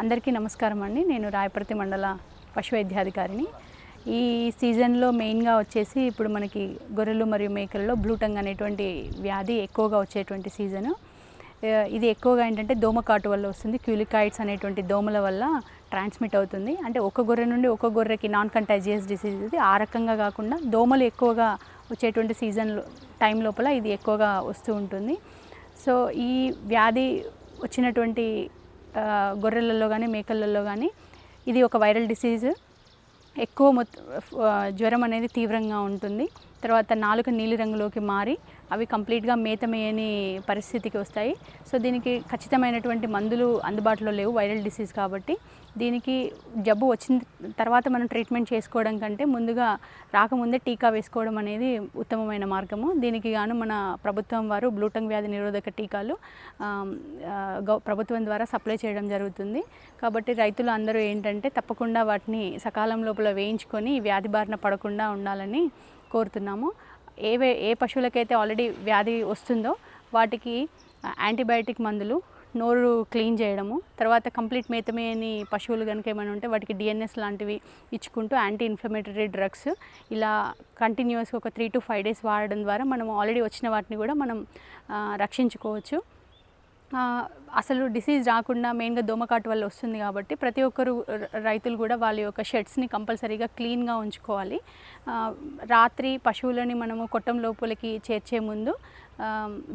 అందరికీ నమస్కారం అండి. నేను రాయపర్తి మండల పశు వైద్యాధికారిని ఈ సీజన్లో మెయిన్గా వచ్చేసి ఇప్పుడు మనకి గొర్రెలు మరియు మేకలలో బ్లూటంగ్ అనేటువంటి వ్యాధి ఎక్కువగా వచ్చేటువంటి సీజను. ఇది ఎక్కువగా ఏంటంటే దోమకాటు వల్ల వస్తుంది. క్యూలికాయిడ్స్ అనేటువంటి దోమల వల్ల ట్రాన్స్మిట్ అవుతుంది. అంటే ఒక గొర్రె నుండి ఒక గొర్రెకి నాన్ కంటాజియస్ డిసీజ్ ఇది ఆ రకంగా కాకుండా దోమలు ఎక్కువగా వచ్చేటువంటి సీజన్ టైం లోపల ఇది ఎక్కువగా వస్తూ ఉంటుంది. సో ఈ వ్యాధి వచ్చినటువంటి గొర్రెలలో కానీ మేకలలో కానీ ఇది ఒక వైరల్ డిసీజ్. ఎక్కువ మొత్తం జ్వరం అనేది తీవ్రంగా ఉంటుంది. తర్వాత నాలుక నీలి రంగులోకి మారి అవి కంప్లీట్గా మేతమయ్యని పరిస్థితికి వస్తాయి. సో దీనికి ఖచ్చితమైనటువంటి మందులు అందుబాటులో లేవు వైరల్ డిసీజ్ కాబట్టి. దీనికి జబ్బు వచ్చిన తర్వాత మనం ట్రీట్మెంట్ చేసుకోవడం కంటే ముందుగా రాకముందే టీకా వేసుకోవడం అనేది ఉత్తమమైన మార్గము. దీనికి గాను మన ప్రభుత్వం వారు బ్లూటంగ్ వ్యాధి నిరోధక టీకాలు గౌ- ప్రభుత్వం ద్వారా సప్లై చేయడం జరుగుతుంది. కాబట్టి రైతులు అందరూ ఏంటంటే తప్పకుండా వాటిని సకాలం లోపల వేయించుకొని వ్యాధి బారిన పడకుండా ఉండాలని కోరుతున్నాము. ఏవే ఏ పశువులకైతే ఆల్రెడీ వ్యాధి వస్తుందో వాటికి యాంటీబయాటిక్ మందులు నోరు క్లీన్ చేయడము తర్వాత కంప్లీట్ మేతమేని పశువులు కనుక ఏమైనా ఉంటే వాటికి డిఎన్ఎస్ లాంటివి ఇచ్చుకుంటూ యాంటీ ఇన్ఫ్లమేటరీ డ్రగ్స్ ఇలా కంటిన్యూస్గా ఒక త్రీ టు ఫైవ్ డేస్ వాడడం ద్వారా మనం ఆల్రెడీ వచ్చిన వాటిని కూడా మనం రక్షించుకోవచ్చు. అసలు డిసీజ్ రాకుండా మెయిన్గా దోమకాటు వల్ల వస్తుంది కాబట్టి ప్రతి ఒక్కరు రైతులు కూడా వాళ్ళ యొక్క షెడ్స్ని కంపల్సరీగా క్లీన్గా ఉంచుకోవాలి. రాత్రి పశువులని మనము కొట్టం లోపలికి చేర్చే ముందు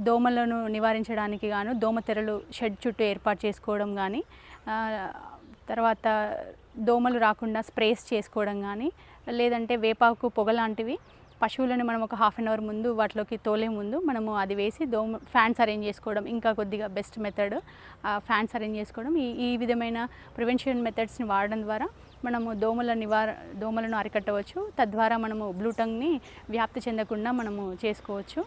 దోమలను నివారించడానికి గాను దోమ తెరలు షెడ్ చుట్టూ ఏర్పాటు చేసుకోవడం కానీ తర్వాత దోమలు రాకుండా స్ప్రేస్ చేసుకోవడం కానీ లేదంటే వేపాకు పొగ లాంటివి పశువులను మనం ఒక హాఫ్ అన్ అవర్ ముందు వాటిలోకి తోలే ముందు మనము అది వేసి దోమ ఫ్యాన్స్ అరేంజ్ చేసుకోవడం ఇంకా కొద్దిగా బెస్ట్ మెథడ్ ఫ్యాన్స్ అరేంజ్ చేసుకోవడం. ఈ ఈ విధమైన ప్రివెన్షన్ మెథడ్స్ని వాడడం ద్వారా మనము దోమల నివార దోమలను అరికట్టవచ్చు. తద్వారా మనము బ్లూటంగ్ని వ్యాప్తి చెందకుండా మనము చేసుకోవచ్చు.